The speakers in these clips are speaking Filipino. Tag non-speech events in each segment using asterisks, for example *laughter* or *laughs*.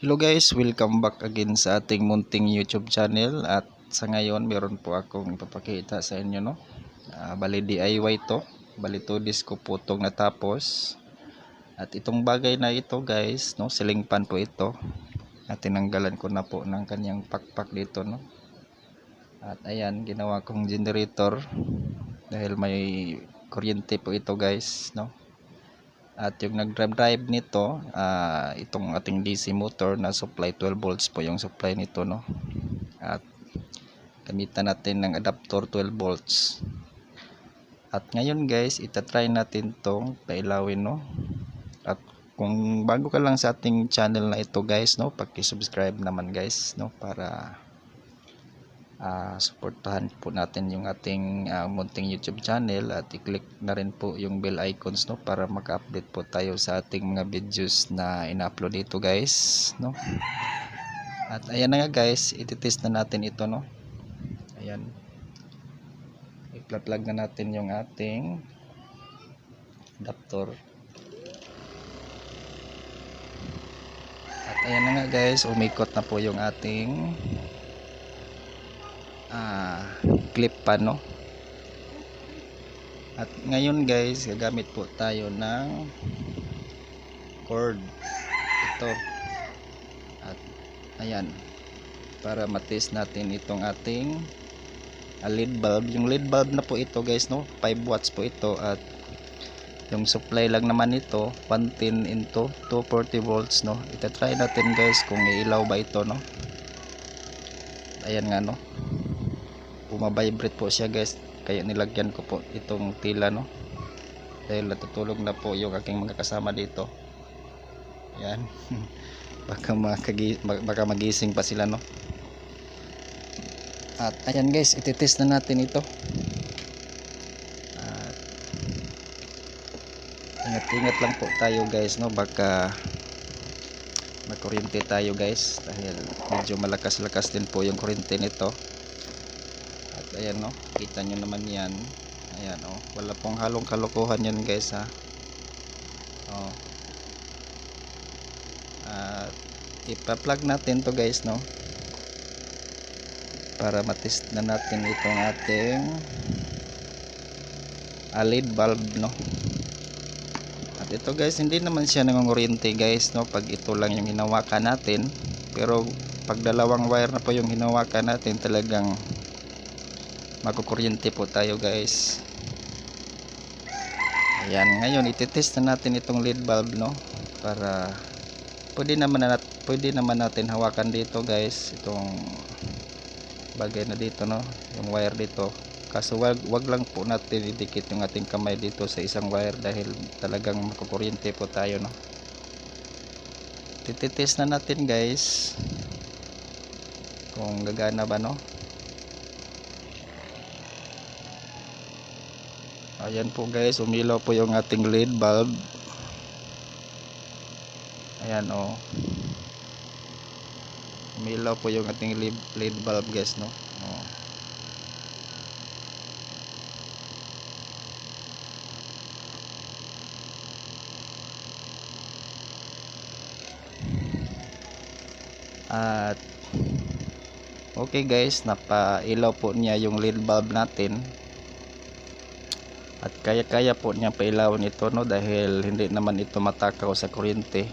Hello guys, welcome back again sa ating munting YouTube channel at sa ngayon meron po akong ipapakita sa inyo no. Ah, bali DIY to, bali to disco po itong natapos. At itong bagay na ito guys, no, ceiling fan po ito. At tinanggalan ko na po ng kanyang pakpak dito no. At ayan, ginawa kong generator dahil may kuryente po ito guys, no. At yung nag-drive nito, ah, itong ating DC motor na supply 12 volts po yung supply nito no. At gamitan natin ng adapter 12 volts. At ngayon guys, itatry natin tong pailawin no. At kung bago ka lang sa ating channel na ito guys no, paki-subscribe naman guys no para ah suportahan po natin yung ating ah, munting YouTube channel at i-click na rin po yung bell icons no para maka-update po tayo sa ating mga videos na ina-upload dito guys no. At ayan na nga guys, ititest na natin ito no. Ayan. I-plug na natin yung ating adapter. At ayan na nga guys, umikot na po yung ating ah, clip pa no? At ngayon guys gagamit po tayo ng cord. Ito. At ayan. Para matest natin itong ating ah, lead bulb. Yung lead bulb na po ito guys no? 5 watts po ito. At yung supply lang naman ito 110 into 240 volts no? Itatry natin guys kung iilaw ba ito no? Ayan nga no bumabibrate po siya guys. Kaya nilagyan ko po itong tila no? Dahil natutulog na po yung aking mga kasama dito. Yan *laughs* baka, baka magising pa sila no? At ayan guys ititest na natin ito. At ingat-ingat lang po tayo guys no? Baka magkuryente tayo guys dahil medyo malakas-lakas din po yung kuryente nito ayan no? Kita nyo naman yan. Ayan oh wala pong halong kalokohan yan guys ha? Oh at ipa-plug natin to guys no? Para matest na natin itong ating alid bulb no? At ito guys hindi naman siya nangunguryente guys no? Pag ito lang yung hinawakan natin. Pero pag dalawang wire na po yung hinawakan natin talagang magkukuryente po tayo guys. Ayan ngayon ititest na natin itong lead bulb no? Para pwede naman, nat pwede naman natin hawakan dito guys itong bagay na dito no? Yung wire dito. Kaso wag, wag lang po natin idikit yung ating kamay dito sa isang wire dahil talagang magkukuryente po tayo no? Tititest na natin guys kung gagana ba no ayan po guys. Umilaw po yung ating lead bulb. Ayan o oh. umilaw po yung ating lead, bulb guys no? Oh. at okay guys. Napailaw po niya yung lead bulb natin at kaya-kaya po niya pailawin ito no dahil hindi naman ito matakaw sa kuryente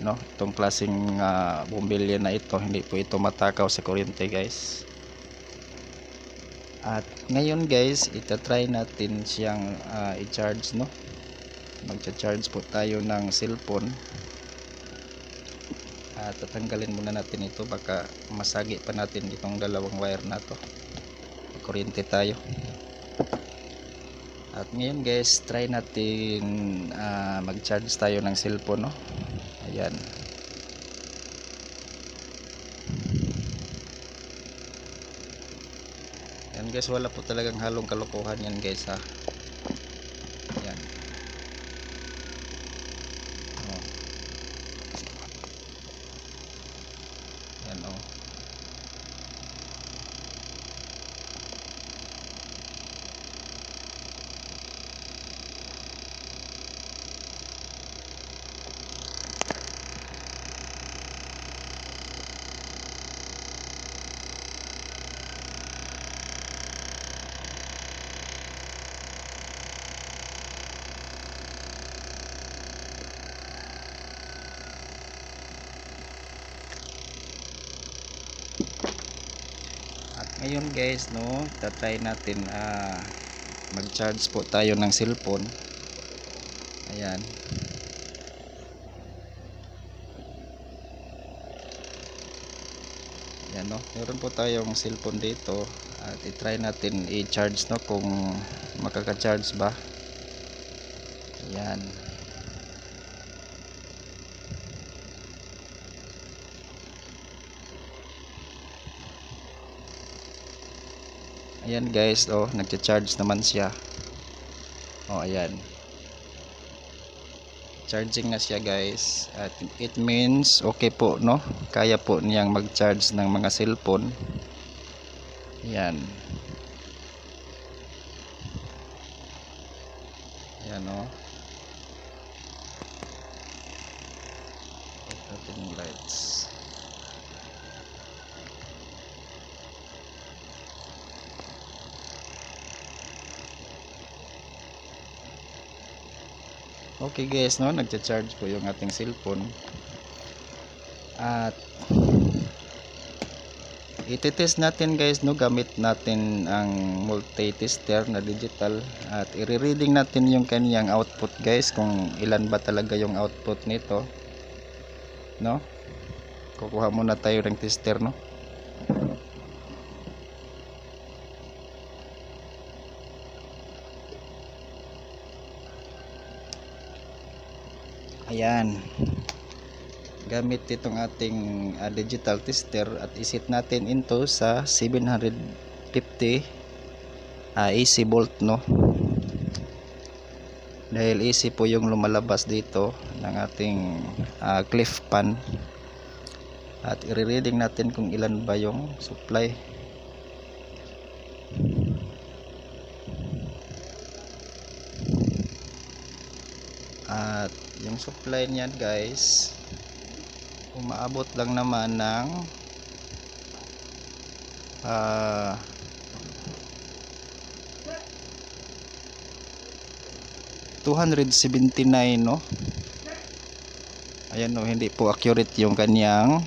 no? Itong klaseng uh, bumbilya na ito hindi po ito matakaw sa kuryente guys. At ngayon guys itatry natin siyang uh, i-charge no? Magcha-charge po tayo ng cellphone. At tatanggalin muna natin ito baka masagi pa natin itong dalawang wire na to. Kuryente tayo at ngayon guys try natin uh, mag charge tayo ng cellphone no? Ayan. Ayan guys wala po talagang halong kalokohan yan guys ha ayan oh. ayan oh ngayon guys no tatry natin ah mag-charge po tayo ng cellphone ayan Yan no. Meron po tayong cellphone dito at i-try natin i-charge no kung makaka-charge ba. Yan. Ayan guys, oh, nagcha-charge naman siya. Oh, ayan. Charging na siya guys. At it means okay po, no? Kaya po niyang mag-charge ng mga cellphone. Yan. Yan? Off natin yung lights. Okay guys, no, nagcha-charge po yung ating cellphone. At iti-test natin guys, no, gamit natin ang multi-tester na digital at i-reading natin yung kaniyang output guys kung ilan ba talaga yung output nito. No? Kukuha muna tayo ng tester, no? Ayan. Gamit itong ating ah, digital tester at isit natin into sa 750 ah, AC volt no. Dahil AC po yung lumalabas dito ng ating ah, cliff pan. At i-reading natin kung ilan ba yung supply. At yung supply niyan guys umaabot lang naman ng ah 279 no? Ayan no hindi po accurate yung kanyang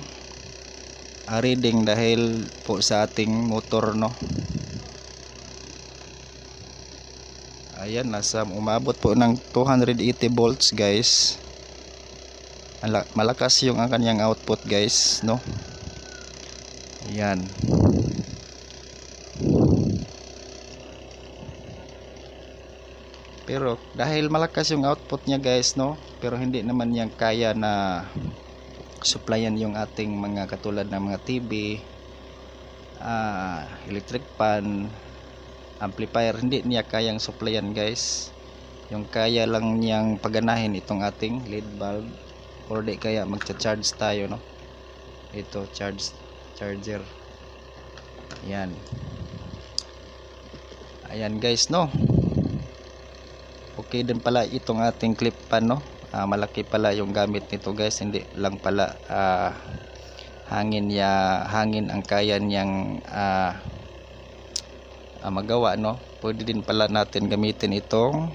ah, reading dahil po sa ating motor no ayan nasa umabot po ng 280 volts guys. Ala- malakas yung ang kanyang output guys no? Ayan. Pero dahil malakas yung output niya guys no? Pero hindi naman yan kaya na supplyan yung ating mga katulad ng mga TV ah, electric pan amplifier. Hindi niya kayang supplyan guys. Yung kaya lang niyang paganahin itong ating LED bulb. Or di kaya magcha-charge tayo no? Ito charge charger. Yan ayan guys no? Okay din pala itong ating clip pan no? Ah, malaki pala yung gamit nito guys. Hindi lang pala ah, hangin ya hangin ang kaya niyang ah, ah, magawa no? Pwede din pala natin gamitin itong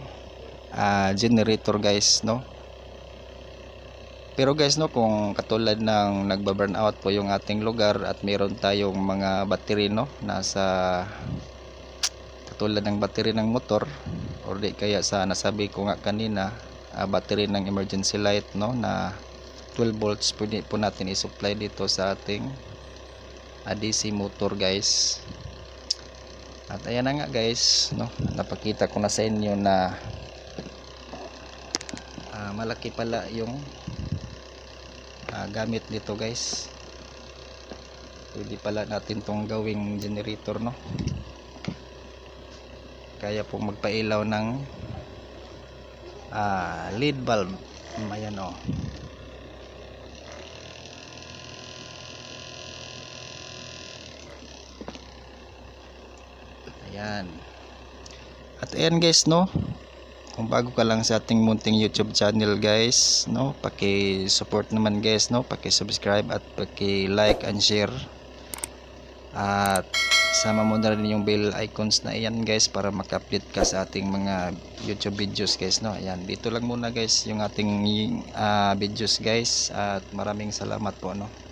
ah, generator guys no? Pero guys no kung katulad ng nagba-burn out po yung ating lugar at meron tayong mga battery no? Nasa katulad ng battery ng motor or di kaya sa nasabi ko nga kanina ah, battery ng emergency light no? Na 12 volts pwede po natin i-supply dito sa ating ah, DC motor guys at ayan na nga guys no? Napakita ko na sa inyo na ah, malaki pala yung ah, gamit nito guys. Pwede pala natin tong gawing generator no? Kaya pong magpailaw ng ah, lead bulb. Mm, ayan o ayan. At ayan guys no? Kung bago ka lang sa ating munting youtube channel guys no? Paki support naman guys no? Paki subscribe at paki like and share. At sama mo na rin yung bell icons na iyan guys para maka-update ka sa ating mga YouTube videos guys no? Ayan dito lang muna guys yung ating ah, videos guys. At maraming salamat po no